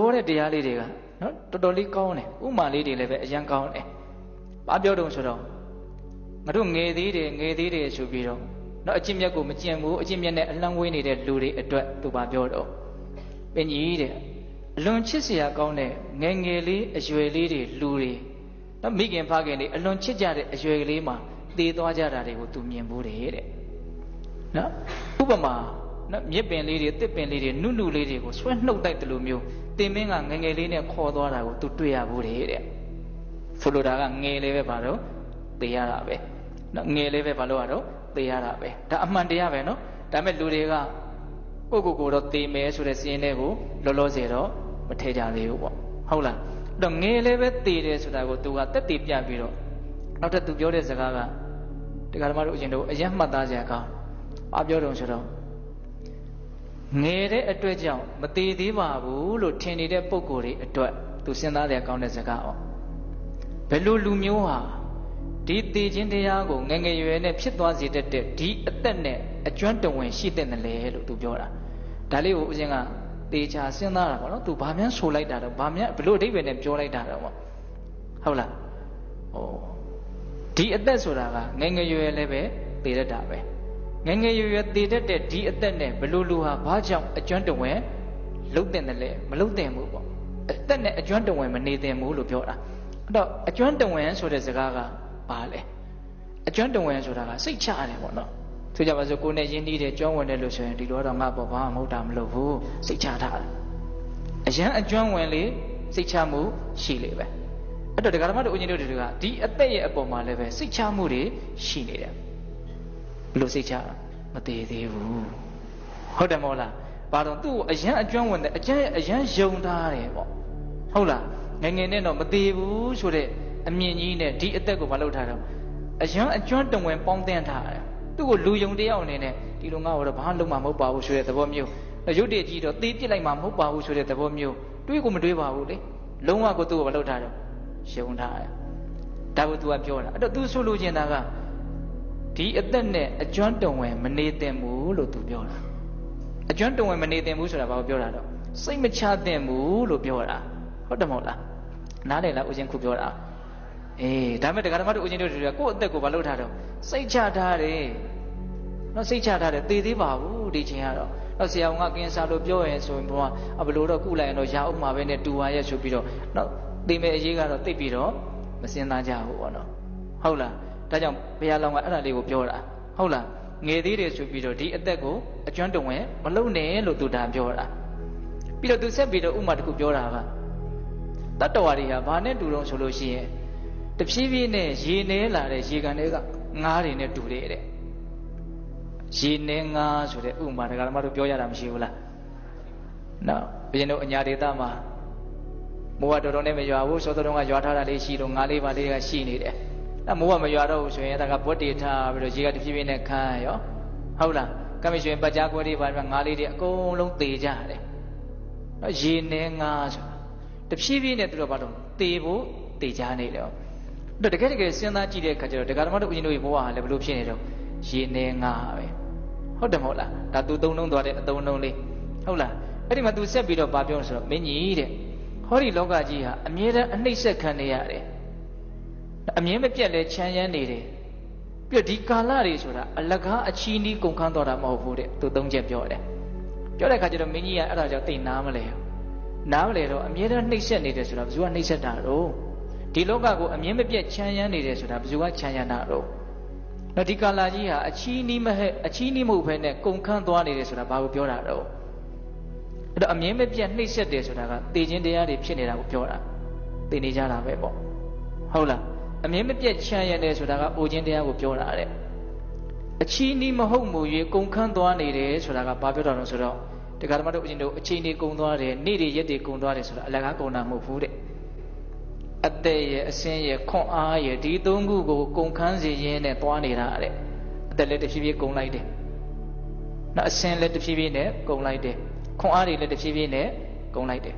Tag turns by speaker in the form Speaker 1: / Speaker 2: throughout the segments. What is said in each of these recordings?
Speaker 1: ဟောတဲ့တရားလေးတွေကနော်တော်တော်လေးကောင်းတယ်ဥမာလေးတွေလည်းပဲအရန်ကောင်းတယ်ဘာပြောတုံးဆိုတော့ငါတို့ငယ်သေးတယ်ငယ်သေးတယ်ဆိုပြီးတော့နော်အကျင့်မြတ်ကိုမကျင့်ဘူးအကျင့်မြတ်နဲ့အလံဝေးနေတဲ့လူတွေအတွက်သူဘာပြောတော့ပင်ကြီးတဲ့အလွန်ချစ်စရာကောင်းတဲ့ငယ်ငယ်လေးအရွယ်လေးတွေလူတွေနော်မိခင်ဖခင်တွေအလွန်ချစ်ကြတဲ့အရွယ်ကလေးမှာတည်သွားကြတာတွေကိုသူမြင်ဘူးတဲ့နော်ဥပမာ နော်မြစ်ပင်လေးတွေတစ်ပင်လေးတွေနုနုလေးတွေကိုဆွဲနှုတ်တိုက်တယ်လို့မျိုးတင်မင်းကငငယ်လေးနဲ့ခေါ်သွားတာကိုသူတွေ့ရဘူးတဲ့တဲ့ဆိုလိုတာကငယ်လေးပဲပါတော့သိရတာပဲနော်ငယ်လေးပဲဘာလို့ရတော့သိရတာပဲဒါအမှန်တရားပဲနော်ဒါပေမဲ့လူတွေကကိုယ့်ကိုယ်ကိုယ်တော့သိမယ်ဆိုတဲ့စီးရင်တွေကိုလောလောဆယ်တော့မထဲကြသေးဘူးပေါ့ဟုတ်လားအဲ့တော့ငယ်လေးပဲသိတယ်ဆိုတာကိုသူကတက်တည်ပြပြီးတော့နောက်ထပ်သူပြောတဲ့စကားကတရားဓမ္မတို့အရင်တို့အရင်မှတ်သားစရာကောင်းဘာပြောတုံဆိုတော့ ငယ်တဲ့အတွက်ကြောင့်မသေးသေးပါဘူးလို့ထင်နေတဲ့ပုံကိုယ်တွေအတွက်သူစဉ်းစားတဲ့အကောင်းတဲ့စကား哦ဘယ်လိုလူမျိုးဟာဒီသေခြင်းတရားကိုငငယ်ရွယ်နဲ့ဖြစ်သွားစေတတ်တဲ့ဒီအသက်နဲ့အကျွမ်းတဝင်ရှိတဲ့နယ်လေလို့သူပြောတာဒါလေးကိုဦးဇင်းကသေချာစဉ်းစားတာပေါ့နော်သူဘာမှန်းဆိုလိုက်တာတော့ဘာမှန်းဘလို့အဓိပ္ပာယ်နဲ့ပြောလိုက်တာတော့ပေါ့ဟုတ်လားဟိုဒီအသက်ဆိုတာကငငယ်ရွယ်လည်းပဲသေတတ်တာပဲ ငငယ်ရွယ်ရွယ်တည်တတ်တဲ့ဒီအသက်နဲ့ဘလို့လူဟာဘာကြောင့်အကျွမ်းတဝင်လှုပ်တဲ့တယ်လဲမလှုပ်တဲ့ဘူးပေါ့အသက်နဲ့အကျွမ်းတဝင်မနေတဲ့ဘူးလို့ပြောတာအဲ့တော့အကျွမ်းတဝင်ဆိုတဲ့စကားကဘာလဲအကျွမ်းတဝင်ဆိုတာကစိတ်ချရတယ်ပေါ့နော်ဆိုကြပါစို့ကိုယ်နဲ့ရင်းနှီးတယ်ကျွမ်းဝင်တယ်လို့ဆိုရင်ဒီလိုတော့ငါပေါ့ဘာမှမဟုတ်တာမလုပ်ဘူးစိတ်ချထားတယ်အရန်အကျွမ်းဝင်လေစိတ်ချမှုရှိလေပဲအဲ့တော့ဒကာဓမ္မတို့ဦးကြီးတို့တွေကဒီအသက်ရဲ့အပေါ်မှာလည်းပဲစိတ်ချမှုတွေရှိနေတယ် ဘလို့စိတ်ချမသေးသေးဘူးဟုတ်တယ်မို့လားဘာတော့သူ့ကိုအရန်အကျွမ်းဝင်တယ်အကျဉ်းအရန်ယုံထားတယ်ပေါ့ဟုတ်လားငငယ်နဲ့တော့မသေးဘူးဆိုတဲ့အမြင်ကြီးနဲ့ဒီအသက်ကိုမလုပ်ထားတော့အရန်အကျွမ်းတဝင်ပေါင်းတင်ထားတယ်သူ့ကိုလူယုံတယောက်အနေနဲ့ဒီလိုငါ့ကိုတော့ဘာလုံးမှမဟုတ်ပါဘူးဆိုတဲ့သဘောမျိုးရုပ်တည်ကြည့်တော့သေးပြစ်လိုက်မှမဟုတ်ပါဘူးဆိုတဲ့သဘောမျိုးတွေးကိုမတွေးပါဘူးလေလုံးဝကိုသူ့ကိုမလုပ်ထားတော့ယုံထားတယ်ဒါကို तू ကပြောတာအဲ့တော့ तू ဆိုလိုချင်တာက ဒီအသက်နဲ့အကျွမ်းတဝင်မနေသင့်ဘူးလို့ तू ပြောတာအကျွမ်းတဝင်မနေသင့်ဘူးဆိုတာဘာကိုပြောတာတော့စိတ်မချသင့်ဘူးလို့ပြောတာဟုတ်တယ်မဟုတ်လားနားလည်လားဦးချင်းခုပြောတာအေးဒါမဲ့တရားဓမ္မတို့ဦးချင်းတို့တွေကကိုယ့်အသက်ကိုဘာလုပ်ထားတော့စိတ်ချထားတယ်နော်စိတ်ချထားတယ်သေသေးပါဘူးဒီချိန်ကတော့တော့ဆရာကကင်းစားလို့ပြောရင်ဆိုရင်ဘုရားဘယ်လိုတော့ကုလိုက်ရင်တော့ရအောင်မှာပဲနဲ့တူပါရဲ့ဆိုပြီးတော့နော်သိမဲ့အရေးကတော့သိပြီးတော့မစင်သားကြဘူးပေါ့နော်ဟုတ်လား ဒါကြောင့်ဘုရားလောင်းကအဲ့ဒါလေးကိုပြောတာဟုတ်လားငယ်သေးတယ်ဆိုပြီးတော့ဒီအသက်ကိုအကျွမ်းတဝင်မလုံနဲ့လို့သူဒါပြောတာပြီးတော့သူဆက်ပြီးတော့ဥမာတစ်ခုပြောတာကတတ္တဝါတွေဟာဘာနဲ့တူတော့ဆိုလို့ရှိရင်တဖြည်းဖြည်းနဲ့ရေနေလာတဲ့ရေကန်တွေကငားတွေနဲ့တူတယ်တဲ့ရေနေငားဆိုတဲ့ဥမာဒကာဓမ္မတို့ပြောရတာမရှိဘူးလားနော်ဘုရင်တို့အညာဒေသမှာမိုးကတော်တော်နဲ့မရွာဘူးစောတော်ကရွာထားတာလေးရှိလို့ငားလေးပါလေးကရှိနေတယ် အဲမိုးကမရွာတော့ဘူးဆိုရင်အဲဒါကဘွက်တေထားပြီးတော့ရေကတဖြည်းဖြည်းနဲ့ခမ်းရောဟုတ်လားကမရှင်ပတ်ကြားကွဲလေးပါငားလေးတွေအကုန်လုံးသေကြတယ်နော်ရေနေငားဆိုတာတဖြည်းဖြည်းနဲ့သူတို့ဘာလို့သေဖို့သေကြနေတယ်တော့တကယ်တကယ်စဉ်းစားကြည့်တဲ့အခါကျတော့ဒကာဓမ္မတို့ဦးဇင်းတို့ရဲ့ဘဝဟာလည်းဘလို့ဖြစ်နေတော့ရေနေငါပဲဟုတ်တယ်မဟုတ်လားဒါသူသုံးလုံးသွားတဲ့အသုံးလုံးလေးဟုတ်လားအဲ့ဒီမှာသူဆက်ပြီးတော့ဗာပြောလို့ဆိုတော့မင်းကြီးတဲ့ဟောဒီလောကကြီးဟာအမြဲတမ်းအနှိမ့်ဆက်ခံနေရတယ် အမြဲမပြတ်လဲချမ်းရမ်းနေတယ်ပြဒီကာလတွေဆိုတာအလကားအချီးနီးကုန်ခန်းတော်တာမဟုတ်ဘူးတဲ့သူသုံးချက်ပြောတယ်ပြောတဲ့အခါကျတော့မင်းကြီးကအဲ့ဒါကြောင့်သိနားမလဲနားမလဲတော့အမြဲတမ်းနှိမ့်ဆက်နေတယ်ဆိုတာဘယ်သူကနှိမ့်ဆက်တာတော့ဒီလောကကိုအမြင်မပြတ်ချမ်းရမ်းနေတယ်ဆိုတာဘယ်သူကချမ်းရမ်းတာတော့နော်ဒီကာလာကြီးဟာအချီးနီးမဟဲ့အချီးနီးမဟုတ်ဘဲနဲ့ကုန်ခန်းသွားနေတယ်ဆိုတာဘာကိုပြောတာတော့အဲ့တော့အမြင်မပြတ်နှိမ့်ဆက်တယ်ဆိုတာကတေခြင်းတရားတွေဖြစ်နေတာကိုပြောတာသိနေကြတာပဲပေါ့ဟုတ်လား အမြင်မပြတ်ချမ်းရမ်းတယ်ဆိုတာကအိုခြင်းတရားကိုပြောတာတဲ့အချီးနီးမဟုတ်မူ၍ကုန်ခန်းသွားနေတယ်ဆိုတာကဘာပြောတာလဲဆိုတော့တရားဓမ္မတို့အရှင်တို့အချိန်တွေကုန်သွားတယ်နေ့တွေရက်တွေကုန်သွားတယ်ဆိုတာအလကားကုန်တာမဟုတ်ဘူးတဲ့အသက်ရဲ့အစင်းရဲ့ခွန်အားရဲ့ဒီသုံးခုကိုကုန်ခန်းစေရင်းနဲ့သွားနေတာတဲ့အသက်လည်းတစ်ဖြည်းဖြည်းကုန်လိုက်တယ်။နောက်အစင်းလည်းတစ်ဖြည်းဖြည်းနဲ့ကုန်လိုက်တယ်။ခွန်အားတွေလည်းတစ်ဖြည်းဖြည်းနဲ့ကုန်လိုက်တယ်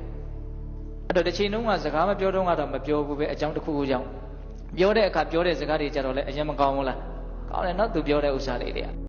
Speaker 1: ။အဲ့တော့တစ်ချိန်လုံးကစကားမပြောတော့ကတော့မပြောဘူးပဲအကြောင်းတစ်ခုခုကြောင့် ပြောတဲ့အခါပြောတဲ့စကားတွေကြတော့လည်းအရင်မကောင်းဘူးလား။ကောင်းတယ်နော်သူပြောတဲ့ဥစ္စာလေးတွေက